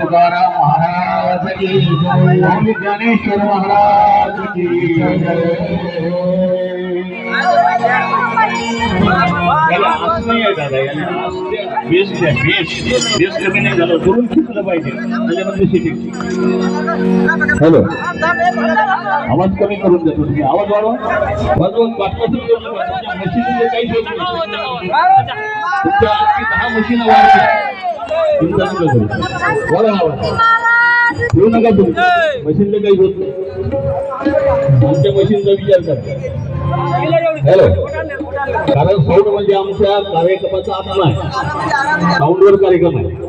तुकाराम महाराज की स्वामी ज्ञानेश्वर महाराज की कमी नाही झालं दुरून खिचलं पाहिजे. त्याच्यामध्ये हॅलो. आवाज कमी करून देतो तुम्ही. आवाज वाढवा. वाजवून पाठपासून तुमच्या आणखी दहा मशीन वाढते चिंता नका करू ठेवू नका तुम्ही मशीनला काही होत नाही आमच्या मशीनचा विचार करा हॅलो कारण साऊंड म्हणजे आमच्या कार्यक्रमाचा आत्मा आहे साऊंडवर कार्यक्रम आहे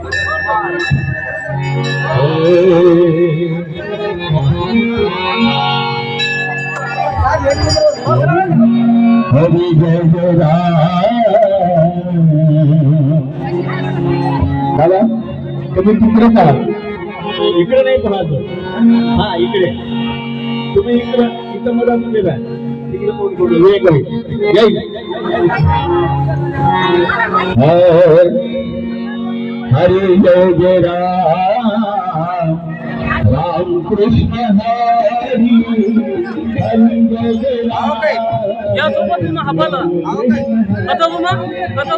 हरी जय जय तुम्ही तिकडे पहा इकडे नाही पाहायचं हा इकडे. तुम्ही इकडे इथं मला राहा तिकडे कोण कोण. हरी जय जय राम. राम कृष्ण हरी हरी जय जय राम. या सोबत ना कथा कथा